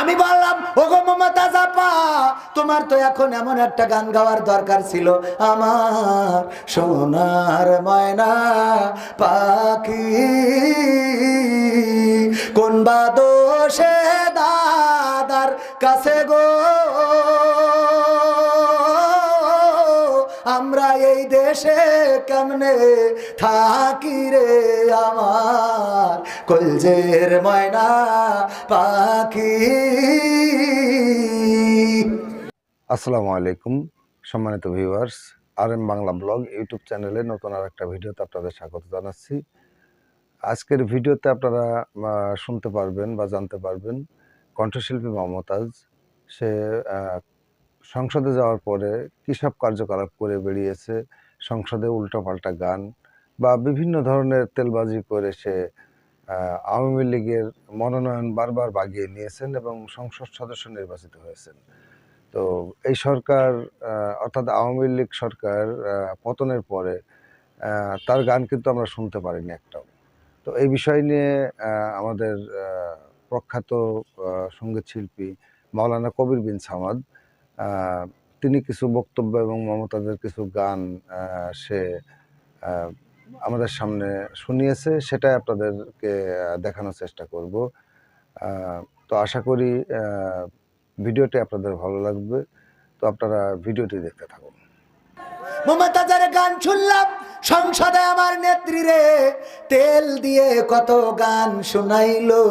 আমি বললাম, ওগো মমতা জাপা তোমার তো এখন এমন একটা গান গাওয়ার দরকার ছিল। আমার সোনার ময়না পাখি, কোন বা দোষে দাদার কাছে গো? আমরা এই দেশে কেমনে থাকি রে আমার? কলজের ময়না পাখি। আসসালামু আলাইকুম, সম্মানিত ভিউয়ার্স আর এম বাংলা ব্লগ ইউটিউব চ্যানেলে নতুন আর একটা ভিডিওতে আপনাদের স্বাগত জানাচ্ছি। আজকের ভিডিওতে আপনারা শুনতে পারবেন বা জানতে পারবেন কণ্ঠশিল্পী মমতাজ। সে সংসদে যাওয়ার পরে কী সব কার্যকলাপ করে বেরিয়েছে সংসদে উল্টোপাল্টা গান বা বিভিন্ন ধরনের তেলবাজি করে সে আওয়ামী লীগের মনোনয়ন বারবার বাগিয়ে নিয়েছেন এবং সংসদ সদস্য নির্বাচিত হয়েছেন। তো এই সরকার অর্থাৎ আওয়ামী লীগ সরকার পতনের পরে তার গান কিন্তু আমরা শুনতে পারিনি একটাও। তো এই বিষয় নিয়ে আমাদের প্রখ্যাত সংগীত শিল্পী মাওলানা কবির বিন সামাদ তিনি কিছু বক্তব্য এবং মমতাদের কিছু গান সে আমাদের সামনে শুনিয়েছে, সেটাই আপনাদেরকে দেখানোর চেষ্টা করব। তো আশা করি ভিডিওটি আপনাদের ভালো লাগবে। তো আপনারা ভিডিওটি দেখতে থাকুন। মমতাজের গান শুনলাম, সংসদে আমার নেত্রী রে, তেল দিয়ে কত গান শুনাইলো।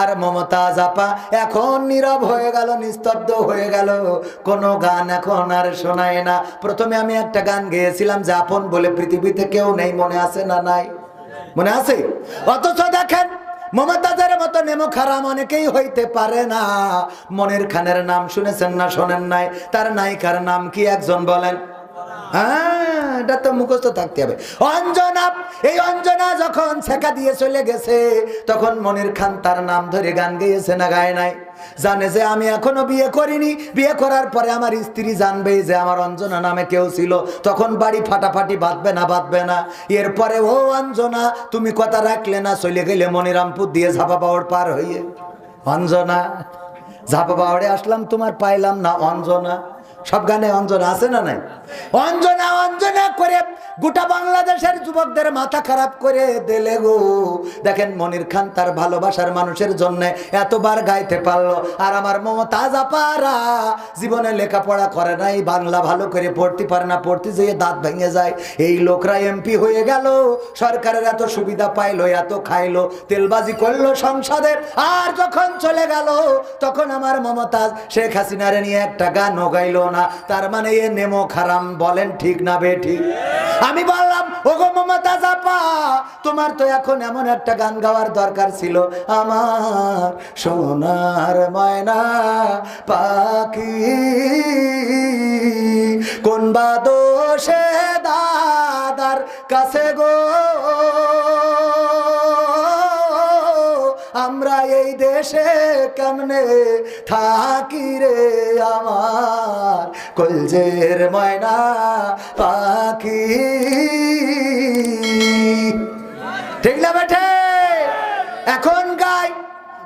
আর মমতা জাপা এখন নীরব হয়ে গেল, নিস্তব্ধ হয়ে গেল। কোনো গান এখন আর শোনায় না। প্রথমে আমি একটা গান গেয়েছিলাম যে আপন বলে পৃথিবীতে কেউ নেই, মনে আছে না নাই? মনে আছে? অথচ দেখেন, মমতাজের মতো নেমো খারাম অনেকেই হইতে পারে না। মনের খানের নাম শুনেছেন না শোনেন নাই? তার নায়িকার নাম কি একজন বলেন? হ্যাঁ এটা তো মুখস্থ থাকতে হবে। অঞ্জনা এই অঞ্জনা যখন ছেকা দিয়ে চলে গেছে, তখন মনির খান তার নাম ধরে গান গেয়েছে না গায় নাই? জানে যে আমি এখনও বিয়ে করিনি। বিয়ে করার পরে আমার স্ত্রী জানবে যে আমার অঞ্জনা নামে কেউ ছিল। তখন বাড়ি ফাটাফাটি বাঁধবে না বাঁধবে না। এরপরে, ও অঞ্জনা, তুমি কথা রাখলে না, চলে গেলে মনিরামপুর দিয়ে ঝাপা পাওয়ার পার হইয়ে। অঞ্জনা, ঝাপা পাওয়ারে আসলাম তোমার, পাইলাম না অঞ্জনা। সব গানে অঞ্জনা আছে না নাই? অঞ্জনা অঞ্জনা করে গোটা বাংলাদেশের যুবকদের মাথা খারাপ করে দিলে গো। দেখেন মনির খান তার ভালোবাসার মানুষের জন্য এতবার গাইতে পারল। আর আমার মমতাজ আপারা জীবনে লেখাপড়া করে নাই, বাংলা ভালো করে পড়তে পারে না, পড়তে যেয়ে দাঁত ভেঙে যায়। এই লোকরা এমপি হয়ে গেল, সরকারের এত সুবিধা পাইলো, এত খাইলো, তেলবাজি করল সংসদে আর যখন চলে গেল, তখন আমার মমতাজ শেখ হাসিনারে নিয়ে একটা গান গাইলো না। তার মানে এ নেমো খারাম বলেন ঠিক না বে ঠিক? আমি বললাম, ওগো মমতাজ আপা তোমার তো এখন এমন একটা গান গাওয়ার দরকার ছিল। আমার সোনার ময়না পাখি, কোন বা দোষে দাদার কাছে গো? আমরা এই দেশে কেমনে থাকি রে আমার? কলজের ময়না পাখি। ঠিক না বেঠে? এখন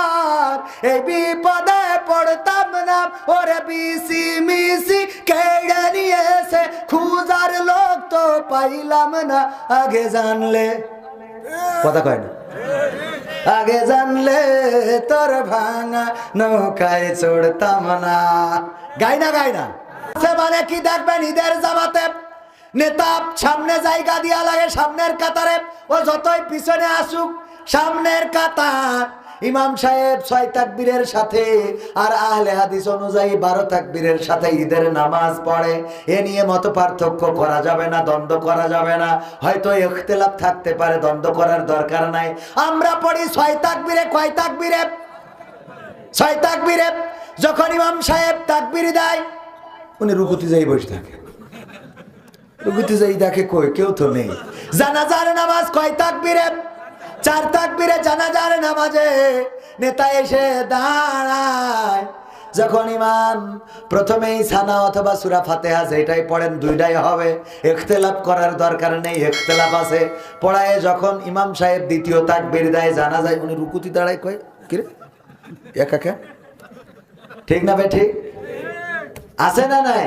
আর এই বিপদে পড়তাম না। ওরে বিসি মিসি কেড়ে নিয়েছে। খুঁজার লোক তো পাইলাম না। আগে জানলে কথা কয় না। আগে জানলে তোর ভাঙা নৌকায় চড়তাম না। গাই না গাই না। সে মানে কি দেখবেন ঈদের জামাতে? নেতা সামনে জায়গা দিয়া লাগে সামনের কাতারে। ও যতই পিছনে আসুক, সামনের কাতার ইমাম সাহেব ছয় তাকবীরের সাথে আর আহলে হাদিস অনুযায়ী বারো তাকবীরের সাথে ঈদের নামাজ পড়ে। এ নিয়ে মত পার্থক্য করা যাবে না, দ্বন্দ্ব করা যাবে না। হয়তো ইখতিলাফ থাকতে পারে, দ্বন্দ্ব করার দরকার নাই। আমরা পড়ি ছয় তাকবীরে, কয় তাকবীরে? ছয় তাকবিরে। যখন ইমাম সাহেব তাকবির দেয়, উনি রুকুতি যাই বসে থাকে। রুকুতি যাই দেখে কই, কেউ তো নেই। জানাজার নামাজ কয় তাকবিরে? চার তাকবিরে জানাজার নামাজে নেতা এসে দাঁড়ায়। যখন ইমাম প্রথমেই সানা অথবা সুরা ফাতেহা যেটাই পড়েন দুইটাই হবে। ইখতিলাফ করার দরকার নেই, ইখতিলাফ আছে। পড়ায় যখন ইমাম সাহেব দ্বিতীয় তাকবীর দেয় জানা যায় উনি রুকুতি দাঁড়ায় কয় কিরে একা ঠিক না বে, ঠিক? আছে না নাই?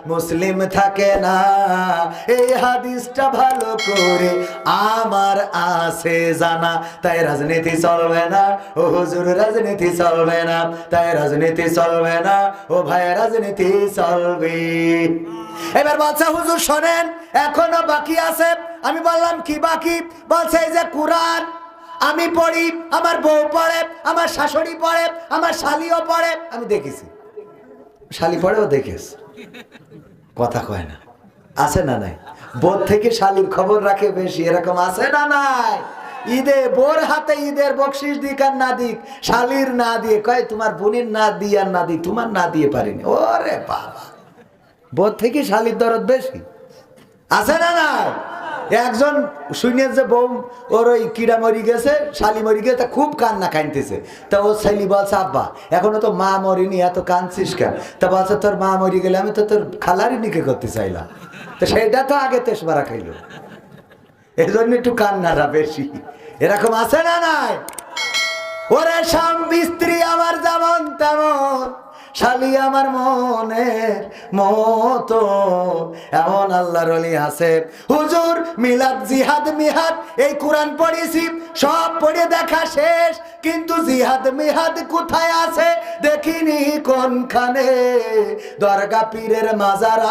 মুসলিম থাকে না। এই হাদিসটা ভালো করে আমার আছে জানা। তাই রাজনীতি চলবে না। ও হুজুর, রাজনীতি চলবে না। তাই রাজনীতি চলবে না। ও ভাই, রাজনীতি চলবে। এবার বলছে, হুজুর, শোনেন, এখনও বাকি আছে। আমি বললাম, কি বাকি? বলছে, এই যে কোরআন। আমি পড়ি, আমার বউ পড়ে, আমার শাশুড়ি পড়ে, আমার শালিও পড়ে। আমি দেখেছি। শালি পড়েও দেখেছ কথা কয় না। আছে না নাই? বোর থেকে শালির খবর রাখে বেশি, এরকম আছে না নাই? ঈদে বোর হাতে ঈদের বকশিস দিক আর না দিক, শালির না দিয়ে, কয় তোমার বোনের না দিয়ে আর না দিই তোমার না দিয়ে পারিনি। ওরে বাবা। বোর থেকে শালির দরদ বেশি। আছে না না একজন শুনে যে বউ, ওর ওই কিড়া মরি গেছে, শালি মরি গেছে খুব কান্না কানতেছে তা ও ছেলি বলছে, আব্বা, এখনও তো মা মরিনি, এত কাঁদছিস কেন? তা বলছে, তোর মা মরি গেলে আমি তো তোর খালারই নিকে করতে চাইলাম। তো সেটা তো আগে তেসমারা খাইলো। এই জন্য একটু কান্নাটা বেশি। এরকম আছে না নাই? ওরে স্বামী স্ত্রী আমার যেমন তেমন। শালি আমার মনের মতো। এমন আল্লাহর অলি আছে। হুজুর, মিলাদ, জিহাদ, মিহাদ, এই কোরআন পড়েছি, সব পড়ে দেখা শেষ। কিন্তু জিহাদ, মিহাদ কোথায় আছে? দেখিনি কোনখানে। দরগা পীরের মাজার,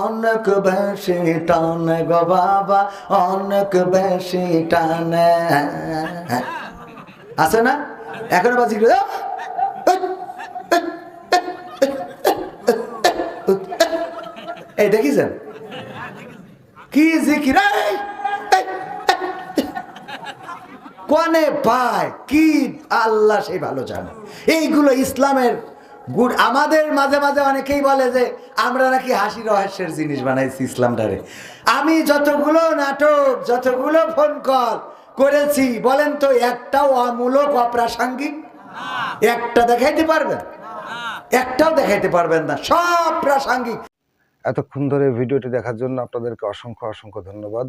অনেক বেশি টানে গো বাবা, অনেক বেশি টানে। আছে না? এখনও বাজি এই দেখিছেন? কি জিকির কনে পায়? কি আল্লাহ সেই ভালো জানে। এইগুলো ইসলামের গুড আমাদের মাঝে মাঝে অনেকেই বলে যে আমরা নাকি হাসি রহস্যের জিনিস বানাইছি ইসলামটারে। আমি যতগুলো নাটক যতগুলো ফোন কল করেছি বলেন তো একটাও অমূলক অপ্রাসঙ্গিক? একটা দেখাইতে পারবেন? একটাও দেখাইতে পারবেন না। সব প্রাসঙ্গিক। এতক্ষণ ধরে ভিডিওটি দেখার জন্য আপনাদেরকে অসংখ্য অসংখ্য ধন্যবাদ।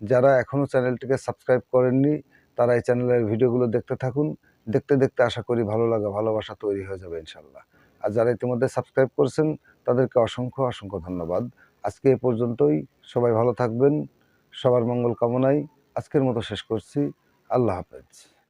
যারা এখনও চ্যানেলটিকে সাবস্ক্রাইব করেননি, তারা এই চ্যানেলের ভিডিওগুলো দেখতে থাকুন। দেখতে দেখতে আশা করি ভালো লাগা, ভালোবাসা তৈরি হয়ে যাবে ইনশাল্লাহ আর যারা ইতিমধ্যে সাবস্ক্রাইব করছেন, তাদেরকে অসংখ্য অসংখ্য ধন্যবাদ। আজকে এ পর্যন্তই। সবাই ভালো থাকবেন। সবার মঙ্গল কামনায় আজকের মতো শেষ করছি। আল্লাহ হাফেজ।